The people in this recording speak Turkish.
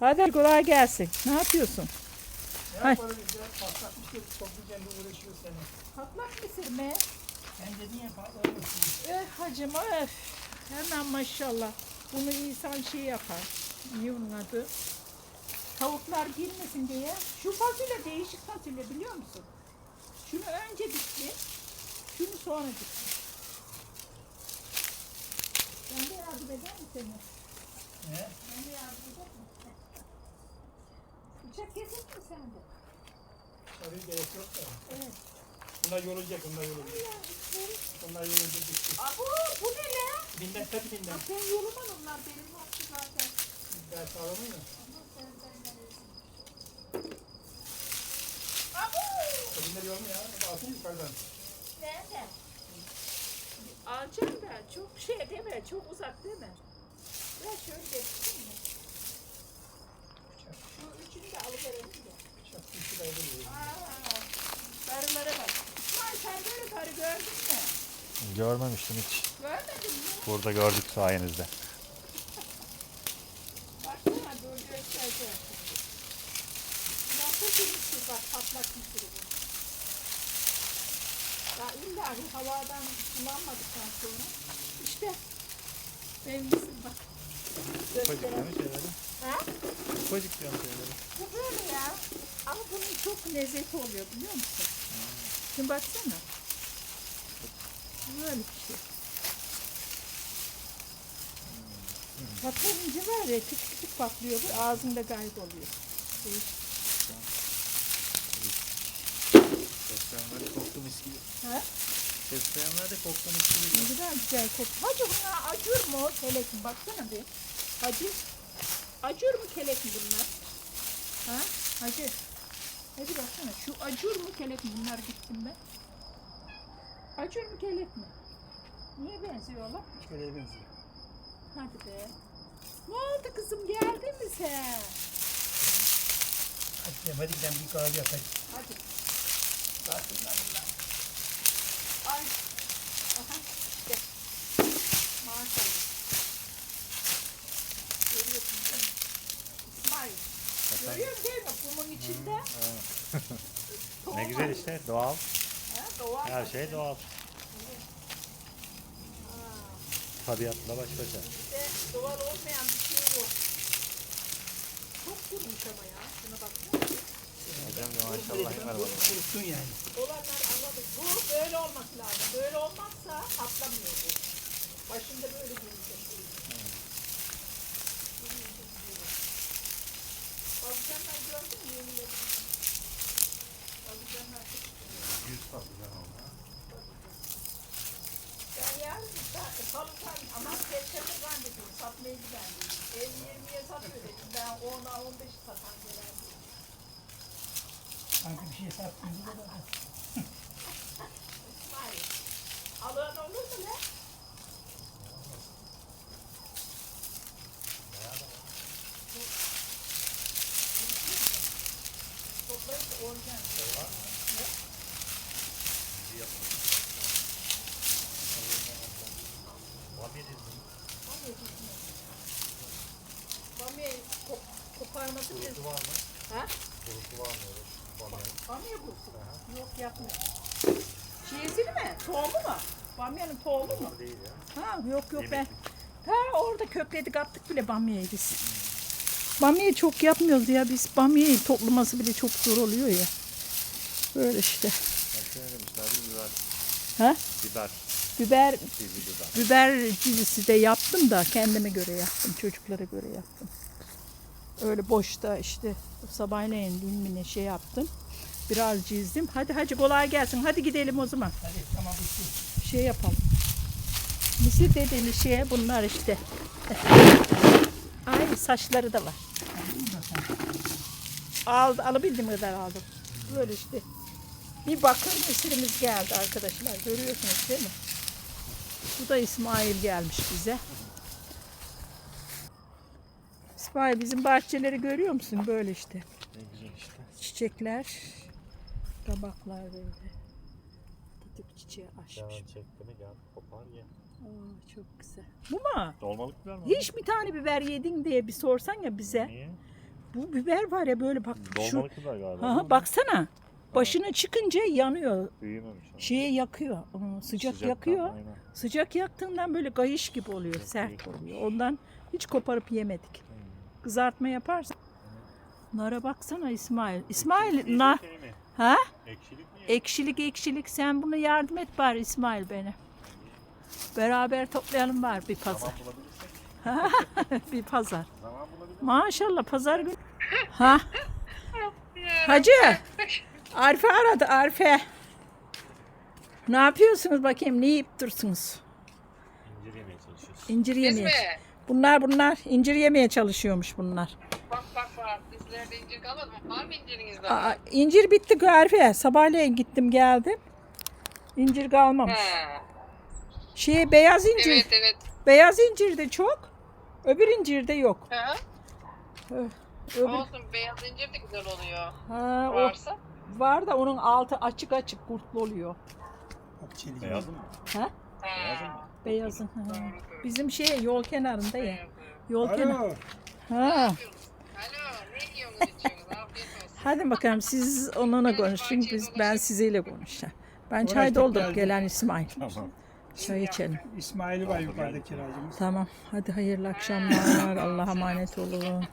Hadi kolay gelsin. Ne yapıyorsun? Ne Hay. yapalım biz ya? Toplayacağım bir uğraşıyor seni. Patlak mısır mı? Sen dedin ya patlamışsın. Eh hacım öf. Hemen maşallah. Bunu insan şey yapar. Ne onun adı? Tavuklar girmesin diye. Şu fasulye değişik fasulye biliyor musun? Şunu önce dikti. Şunu sonra dikti. Ben de yardım eder mi seni? Ne? Ben de yardım eder mi? Bıçak kesin mi sende? Sarıya gerek yok da. Evet. Bunlar yorulacak, bunlar yorulacak. Bunlar yorulacak. Abo bu ne lan? Binden tabii binden. Bak ben yolumam onlar benim hakkı zaten. Ben sağlamayın mı? Abo! Binler yorulmuyor ya. Altın yukarıdan. Nerede? Alacağım da çok şey değil mi? Çok uzak değil mi? Ben şöyle getireyim mi? Bıçak. Şu üçünü de alıverelim de. Bıçak bir şey ayrılıyor. Aa, karılara bak. İsmail sen böyle karı gördün mü? Görmemiştim hiç. Görmedin mi? Burada gördük sayenizde. Baksana dur göstereceğim. Nasıl bir mısır bak patlak mısırı bu. Ya illa bir havadan sulanmadıktan sonra işte benim mısır bak. Gösteren. şeyleri? Ha? Ufacık diyorum şeyleri. Bu böyle ya. Ama bunun çok lezzeti oluyor biliyor musun? Şimdi baksana. Böyle bir şey. Patlayınca var ya küçük küçük patlıyor bu ağzında kayboluyor. Değişik. Fesleğenler koktu mis gibi. Ha? Fesleğenler de koktu mis gibi. Ne kadar güzel kokuyor. Hacı bunlar acur mu kelek mi? Baksana bir. Hacı. Acur mu kelek mi bunlar? Ha? Hacı. Hadi baksana şu acur mu kelek mi bunlar gittim ben. Acur mu kelek mi? Niye benziyorlar? Şöyle benziyor. Hadi be. Ne oldu kızım geldin mi sen? Hadi gidelim, hadi gidelim bir kahve yapalım. Hadi. Ben bunlar. Ay. Aha. Gel. Maşallah. Görüyorsun değil mi? İsmail. Görüyorsun değil mi? Kumun içinde. Tohum Ne güzel işte doğal. Ha, doğal. Her şey doğal. Tabiatla baş başa. İşte doğal olmayan bir şey yok. Çok kurumuş ama ya. Şuna baksana. Hocam ya maşallah var bana. Kurutun yani. Olanlar anladık. Bu böyle olması lazım. Böyle olmazsa patlamıyor bu. Başında böyle duracak. Patlıcanlar gördün mü? Yenileri. Patlıcanlar çok güzel. Yüz patlıcan oldu. Ben yarın sa- salıdan ama perşembe zannediyorum. Satmayı zannediyorum. 50-20'ye satıyor dedim. Ben 10'a 15 satan gelen Sanki bir şey sattığınızda da İsmail. Alan olur mu lan? Bamya kop koparması. Kurusu var mı? Ha? Kurusu var mı? Bamya. Bamya kurusu. Yok yapmıyor. Çiyezili mi? Tohumu mu? Bamyanın tohumu mu? Var değil ya. Ha yok yok ben. Ha orada kökledik attık bile bamyayı biz. Bamyayı çok yapmıyoruz ya biz bamyayı toplaması bile çok zor oluyor ya. Böyle işte. Biber. Ha? Biber. Biber Çizgi biber. biber dizisi de yaptım da kendime göre yaptım. Çocuklara göre yaptım. Öyle boşta işte sabahleyin dün mü ne şey yaptım. Biraz çizdim. Hadi hadi kolay gelsin. Hadi gidelim o zaman. hadi tamam şey yapalım. Mısır dediğimiz şeye bunlar işte. Ay saçları da var. Aldı, alabildiğim kadar aldım. Böyle işte. Bir bakır mısırımız geldi arkadaşlar. Görüyorsunuz değil mi? Bu da İsmail gelmiş bize. İsmail bizim bahçeleri görüyor musun? Böyle işte. Ne güzel işte. Çiçekler, tabaklar böyle. Tutuk çiçeği açmış. Canan çekti mi gel kopar ye. Aa, çok güzel. Bu mu? Dolmalık biber mi? Hiç bir tane biber yedin diye bir sorsan ya bize. Niye? Bu biber var ya böyle bak şu Dolmalık da galiba. Aha, baksana. Başına çıkınca yanıyor. Büyümemiş. ama. Şeye yakıyor. Aa, sıcak Sıcaktan, yakıyor. aynen. Sıcak yaktığından böyle kayış gibi oluyor, sert oluyor. Ondan hiç koparıp yemedik. Kızartma yaparsan. Nara baksana İsmail. İsmail na Şey mi? ha? Ekşilik mi? Ekşilik ekşilik sen bunu yardım et bari İsmail beni. Beraber toplayalım var bir pazar. Zaman bulabilirsek. bir pazar. Zaman bulabilirsek. Maşallah pazar günü. Ha? Hacı. Arife aradı Arife. Ne yapıyorsunuz bakayım? Ne yiyip dursunuz? İncir yemeye çalışıyoruz. İncir Biz yemeye. mi? Bunlar bunlar incir yemeye çalışıyormuş bunlar. Bak bak bak. Bizlerde incir kalmadı mı? Var mı inciriniz Aa, daha? incir bitti Garife. Sabahleyin gittim geldim. İncir kalmamış. He. Şey beyaz incir. Evet evet. Beyaz incir de çok. Öbür incir de yok. Ha? Ö- Öbür, Olsun beyaz incir de güzel oluyor. ha, o Varsa. Var da onun altı açık açık kurtlu oluyor. Beyazın mı? Ha? Beyazın mı? Beyazın. Ha. Bizim şey yol kenarında ya. Yol kenarı. Alo. Ha. Afiyet olsun. Hadi bakalım siz onunla konuşun. Biz, ben siziyle konuşacağım. Ben çay doldurup gelen İsmail. Tamam. Çay içelim. İsmail var yukarıda kiracımız. Tamam. Hadi hayırlı akşamlar. Allah'a emanet olun.